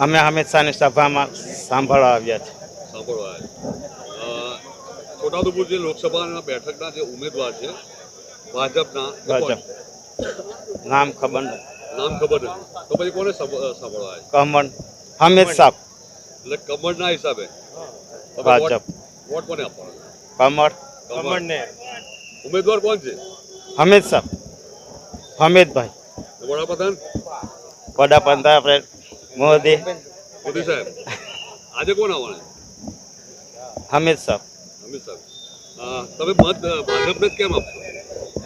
અમે હંમેશાની શાહની સભામાં સાંભળવા આવ્યા છે સાંભળવા આવ્યા. છોટાઉદેપુર જે લોકસભાના બેઠકના જે ઉમેદવાર છે ભાજપના ભાજપ. નામ ખબર નથી. નામ ખબર નથી. તો પછી કોને સાંભળવા આવ્યા? કમળ. અમિત શાહ. એટલે કમળના હિસાબે. ભાજપ. વોટ- કોને આપવાનો? કમળ. કમળ. ઉમેદવાર કોણ છે? હમેદ શાહ. હમેદભાઈ. વડાપ્રધાન? વડાપ્રધાન આપણે મોદી. મોદી સાહેબ આજે કોણ આવવાના અમિત સાહેબ. અમિત સાહેબ. તમે મત ભાજપને કેમ આપશો?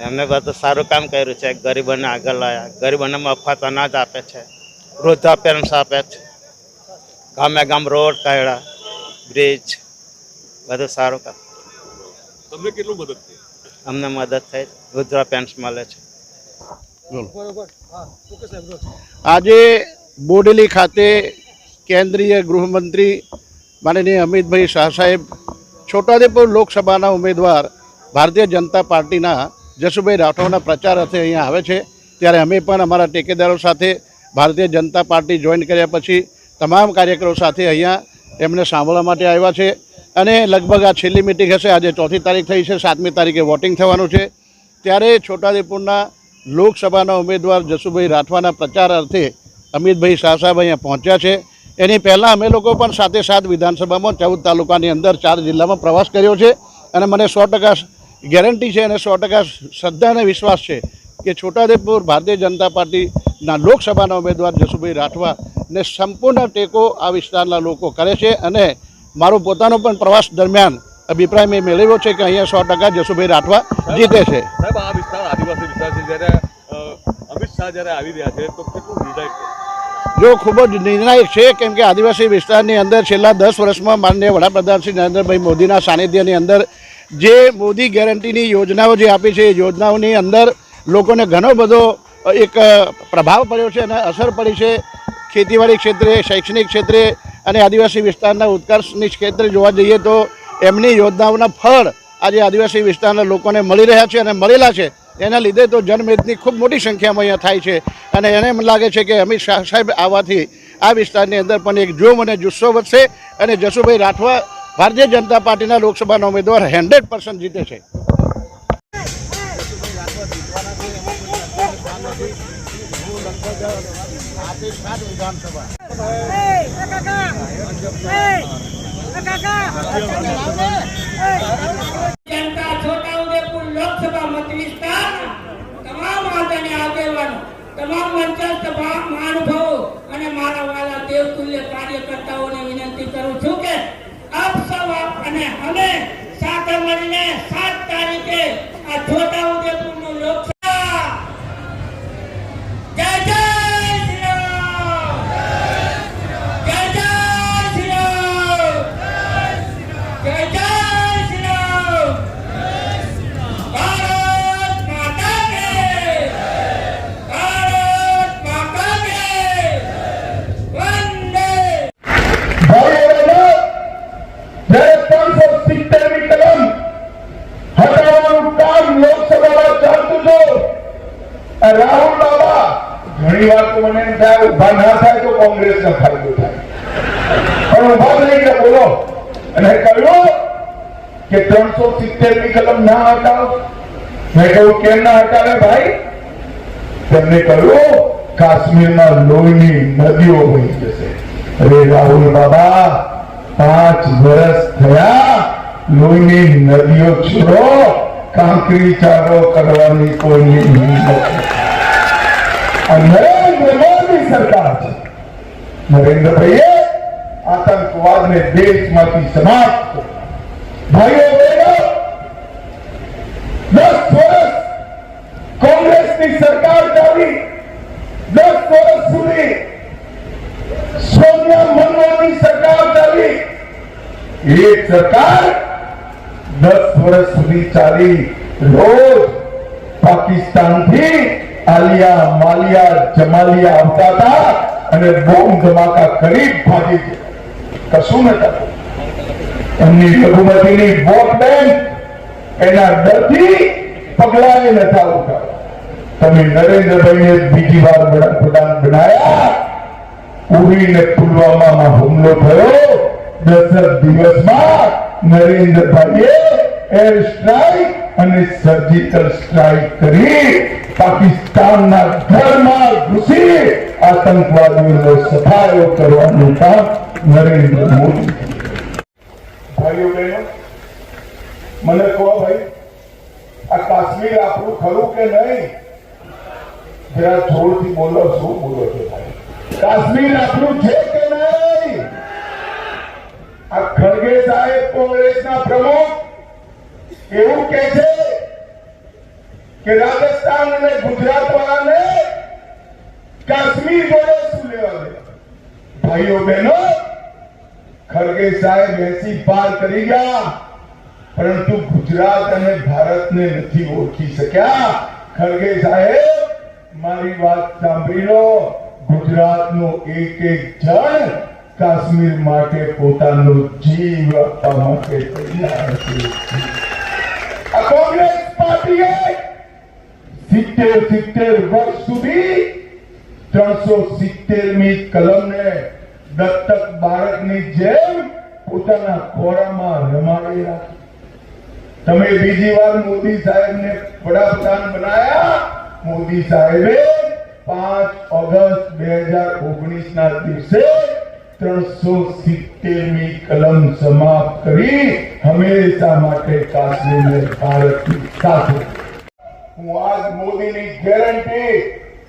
એમને બધું સારું કામ કર્યું છે. ગરીબોને આગળ લાયા. ગરીબોને મફત અનાજ આપે છે. વૃદ્ધા પેન્સ આપે છે. ગામે ગામ રોડ કાયડા બ્રિજ. બધું સારું કામ. તમને કેટલું મદદ થઈ? અમને મદદ થઈ. વૃદ્ધા પેન્સ મળે છે. આજે બોડેલી ખાતે કેન્દ્રીય ગૃહમંત્રી માનનીય અમિતભાઈ શાહ સાહેબ, છોટાઉદેપુર લોકસભાના ઉમેદવાર ભારતીય જનતા પાર્ટીના જસુભાઈ રાઠોડના પ્રચાર અર્થે અહીંયા આવે છે. ત્યારે અમે પણ અમારા ટેકેદારો સાથે ભારતીય જનતા પાર્ટી જોઈન કર્યા પછી તમામ કાર્યકરો સાથે અહીંયા એમને સાંભળવા માટે આવ્યા છે. અને લગભગ આ છેલ્લી મિટિંગ હશે. આજે ચોથી તારીખ થઈ છે. સાતમી તારીખે વોટિંગ થવાનું છે. ત્યારે છોટાઉદેપુરના લોકસભાના ઉમેદવાર જસુભાઈ રાઠવાના પ્રચાર અર્થે અમિતભાઈ શાહ અહીંયા પહોંચ્યા છે. એની પહેલાં અમે લોકો પણ સાથે સાત વિધાનસભામાં, ચૌદ તાલુકાની અંદર, ચાર જિલ્લામાં પ્રવાસ કર્યો છે. અને મને સો ટકા ગેરંટી છે અને સો ટકા શ્રદ્ધા અને વિશ્વાસ છે કે છોટાઉદેપુર ભારતીય જનતા પાર્ટીના લોકસભાના ઉમેદવાર જસુભાઈ રાઠવાને સંપૂર્ણ ટેકો આ વિસ્તારના લોકો કરે છે અને મારો પોતાનો પણ પ્રવાસ દરમિયાન અભિપ્રાય મેં મેળવ્યો છે કે અહીંયા સો ટકા જસુભાઈ રાઠવા જીતે છે. સાહેબ, આ વિસ્તાર આદિવાસી વિસ્તાર છે. જ્યારે અમિત જ્યારે આવી રહ્યા છે, તો કેટલું નિર્ણાયક જો ખૂબ જ નિર્ણાયક છે, કેમ કે આદિવાસી વિસ્તારની અંદર છેલ્લા દસ વર્ષમાં માનનીય વડાપ્રધાન શ્રી નરેન્દ્રભાઈ મોદીના સાનિધ્યની અંદર જે મોદી ગેરંટીની યોજનાઓ જે આપી છે, એ યોજનાઓની અંદર લોકોને ઘણો બધો એક પ્રભાવ પડ્યો છે અને અસર પડી છે. ખેતીવાડી ક્ષેત્રે, શૈક્ષણિક ક્ષેત્રે અને આદિવાસી વિસ્તારના ઉત્કર્ષની ક્ષેત્રે જોવા જઈએ તો એમની યોજનાઓના ફળ આજે આદિવાસી વિસ્તારના લોકોને મળી રહ્યા છે અને મળેલા છે. એના લીધે તો જનમેદની ખૂબ મોટી સંખ્યામાં અહીંયા થાય છે અને એને એમ લાગે છે કે અમિત શાહ સાહેબ આવવાથી આ વિસ્તારની અંદર પણ એક જોમ અને જુસ્સો વધશે અને જસુભાઈ રાઠવા ભારતીય જનતા પાર્ટીના લોકસભાના ઉમેદવાર હંડ્રેડ પર્સન્ટ જીતે છે છોટાઉદેપુર લોકસભા મત વિસ્તાર તમામ આદરણીય આગેવાનો તમામ મંચસ્થ ભા- મહાનુભાવો અને મારા વાલા દેવતુલ્ય કાર્યકર્તાઓને વિનંતી કરું છું કે આપ સૌ આપ અને અમે સાથે મળીને સાત કોંગ્રેસનો ફાયદો થાય પણ ઊભા ગયા બોલો. અને કહ્યું કે ત્રણસો સિત્તેરની કલમ ના હટાવો. મેં કહ્યું, કેમ ના હટાવે ભાઈ? તેમને કહ્યું કાશ્મીરમાં લોહીની નદીઓ વહી જશે. અરે રાહુલ બાબા, પાંચ વર્ષ થયા લોહીની નદીઓ છોડો. કાંકરી ચારો કરવાની કોઈની હિંમત નથી. નરેન્દ્ર મોદી સરકાર છે. નરેન્દ્રભાઈએ આતંકવાદને દેશમાંથી સમાપ્ત કર્યો. ભાઈઓ બહેનો દસ વર્ષ કોંગ્રેસની સરકાર ચાલી દસ વર્ષ સુધી સોનિયા મનમોહનની સરકાર ચાલી એ સરકાર દસ વર્ષ સુધી ચાલી રોજ પાકિસ્તાનથી આલિયા માલિયા જમાલિયા આવતા હતા અને બોમ્બ ધમાકા કરી ભાગી ગયા. કશું ન થતું એમની લઘુમતીની વોટ બેંક એના ડરથી પગલાને નતા ઉઠાવ્યા તમે નરેન્દ્રભાઈને બીજી વાર વડાપ્રધાન બનાયા. ઉરી ને પુલવામામાં હુમલો થયો. દસ દિવસમાં નરેન્દ્રભાઈએ એર સ્ટ્રાઇક અને સર્જિકલ સ્ટ્રાઇક કરી પાકિસ્તાનના ઘરમાં ઘૂસી આતંકવાદીઓનો સફાયો કરવાનું કામ નરેન્દ્ર મોદી. ભાઈઓ બહેનો મને કહો ભાઈ, આ કાશ્મીર આપણું ખરું કે નહીં? જરા જોરથી બોલો, શું બોલો છો ભાઈ? કાશ્મીર આપણું છે કે નહીં? આ ખડગે સાહેબ કોંગ્રેસના પ્રમુખ એવું કે છે કે રાજસ્થાન અને ગુજરાત વાળાને કાશ્મીર જોડે શું લેવા ભાઈઓ બહેનો ખરગે સાહેબ એસી પાર કરી ગયા, પરંતુ ગુજરાત અને ભારતને નથી ઓળખી શક્યા. ખરગે સાહેબ, મારી વાત સાંભળી લો. ગુજરાતનો એક એક જણ કાશ્મીર માટે પોતાનો જીવ આપવા માટે તૈયાર છે. કોંગ્રેસ પાર્ટીએ સિત્તેર સિત્તેર વર્ષ સુધી ત્રણસો સિત્તેરમી કલમને દત્તક બાળકની જેમ પોતાના ખોરામાં રમાડી રાખી. તમે બીજી વાર મોદી સાહેબને વડાપ્રધાન બનાયા. મોદી સાહેબે પાંચ ઓગસ્ટ બે હજાર ઓગણીસ ના દિવસે ત્રણસો સિત્તેરમી કલમ સમાપ્ત કરી હંમેશા માટે કાશ્મીર ભારતની સાથે હું આજ મોદીની ગેરંટી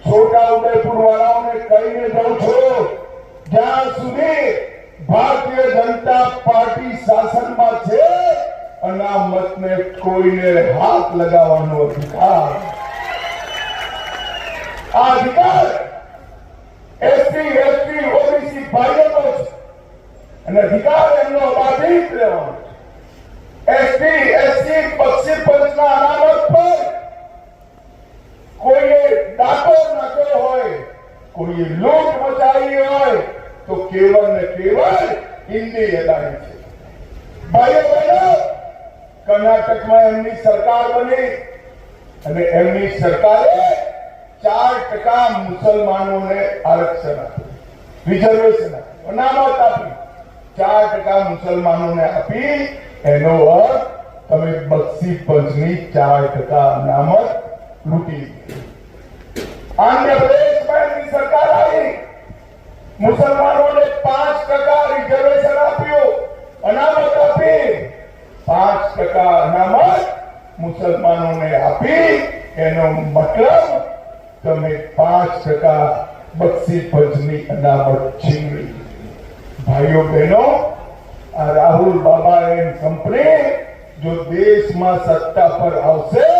છોટા ઉદયપુર વાળાઓને કહીને જઉં છું. જ્યાં સુધી ભારતીય જનતા પાર્ટી શાસનમાં છે, અનામતને કોઈને હાથ લગાવવાનો અધિકાર. આ અધિકાર એસટી એસટી, ઓબીસી ભાઈઓનો છે અને અધિકાર એમનો બાધિત રહેવાનો એસટી, એસસી, પક્ષી પંચના અનામત પર કોઈએ ડાકો નાખ્યો હોય, કોઈએ લૂંટ મચાવી હોય, તો કેવળ ને કેવળ હિન્દી અદાણી છે. ભાઈઓ, બહેનો, કર્ણાટકમાં એમની સરકાર બની અને એમની સરકારે ચાર ટકા મુસલમાનોને આરક્ષણ આપ્યું, રિઝર્વેશન આપ્યું, અનામત આપી. ચાર ટકા મુસલમાનોને આપી, એનો અર્થ તમે બક્ષી પંચની ચાર ટકા અનામત લૂંટી લીધી. આંધ્રપ્રદેશમાં એમની સરકાર આવી. મુસલમાનોને પાંચ ટકા રિઝર્વેશન આપ્યું. અનામત આપી. પાંચ ટકા અનામત મુસલમાનોને આપી. એનો મતલબ તમે પાંચ ટકા બક્ષી પંચની અનામત છીનવી. ભાઈઓ બહેનો, આ રાહુલ બાબા એન્ડ કંપની, જો દેશમાં સત્તા પર આવશે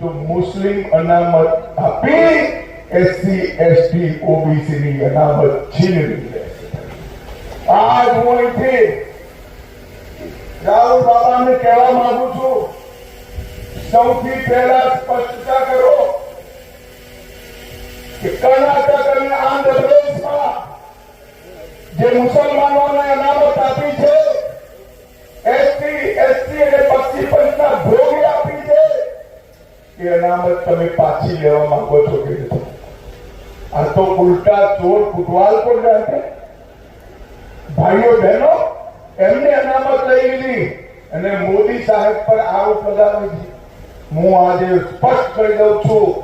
તો મુસ્લિમ અનામત આપી એસસી એસટી ઓબીસી ની અનામત છીનવી આજ હું અહીંથી રાહુલ બાબાને કહેવા માંગુ છું સૌથી પહેલા સ્પષ્ટતા કરો? કે કર્ણાટક અને આંધ્રપ્રદેશમાં જે મુસલમાનોને અનામત આપી છે એસટી એસટી અને પક્ષી પંચના એ તમે પાછી લેવા માંગો છો કે આ તો ઉલટા ચોર કુટવાલ પણ જાય ભાઈઓ બહેનો, એમને અનામત લઈ લીધી અને મોદી સાહેબ પર આરોપ લગાવે હું આજે સ્પષ્ટ કરી દઉં છું,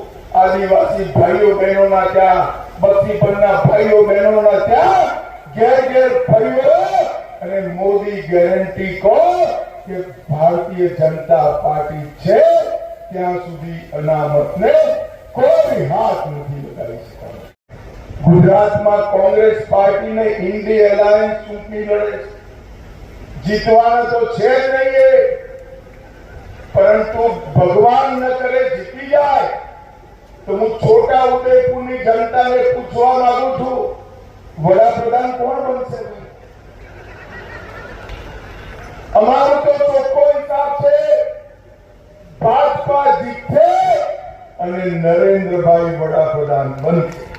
આદિવાસી ભાઈઓ બહેનોના ત્યાં બત્તી પરના ભાઈઓ બહેનોના ત્યાં ઘેર ઘેર ફર્યો અને મોદી ગેરંટી કહો કે ભારતીય જનતા પાર્ટી છે. ત્યાં સુધી અનામતને કોઈ હાથ નથી લગાવી શકવાનો ગુજરાતમાં કોંગ્રેસ પાર્ટીને ઇન્ડી એલાયન્સ ચૂંટણી લડે જીતવાનો તો છે જ નહીં. પરંતુ ભગવાન ન કરે, જીતી જાય. તો હું છોટા ઉદયપુરની જનતાને પૂછવા માંગુ છું, વડાપ્રધાન કોણ બનશે? અમારો તો ચોખ્ખો હિસાબ છે. ભાજપા જીતશે અને નરેન્દ્રભાઈ વડાપ્રધાન બનશે.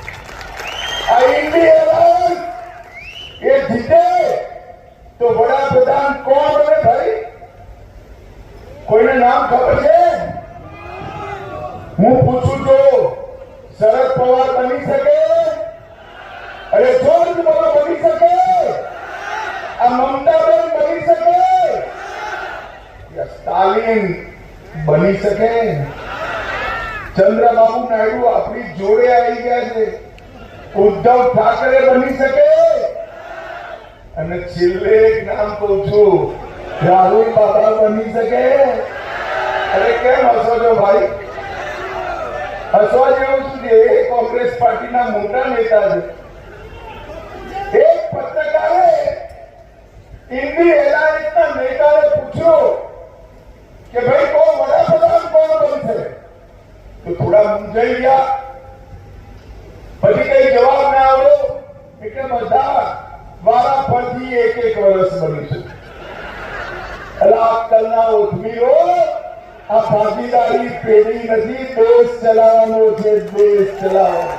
તો વડાપ્રધાન કોણ બને ભાઈ? કોઈને નામ ખબર છે? હું પૂછું તો શરદ પવાર બની શકે? અરે જોર્જ બોલો બની શકે? આ મમતાબેન બની શકે? સ્ટાલિન. બની શકે? ચંદ્રબાબુ નાયડુ આપણી જોડે આવી ગયા છે. ઉદ્ધવ ઠાકરે બની શકે? અને છેલ્લે એક નામ કહું છું, રાહુલ બાબા બની શકે? અરે કેમ હસો છો ભાઈ? હસવા જેવું શું છે? એ કોંગ્રેસ પાર્ટીના મોટા નેતા છે. એક પત્રકારે ઇન્ડી એલાયન્સના નેતાને પૂછ્યું કે ભાઈ કોણ વડાપ્રધાન કોણ બનશે તો થોડા ગયા. પછી કઈ જવાબ ના આવ્યો એટલે બધા વારા ફરતી એક એક વર્ષ બનીશું એટલે આજકાલના ઉદ્મીરો આ ભાગીદારી પેઢી નથી, દેશ ચલાવવાનો છે, દેશ ચલાવવાનો.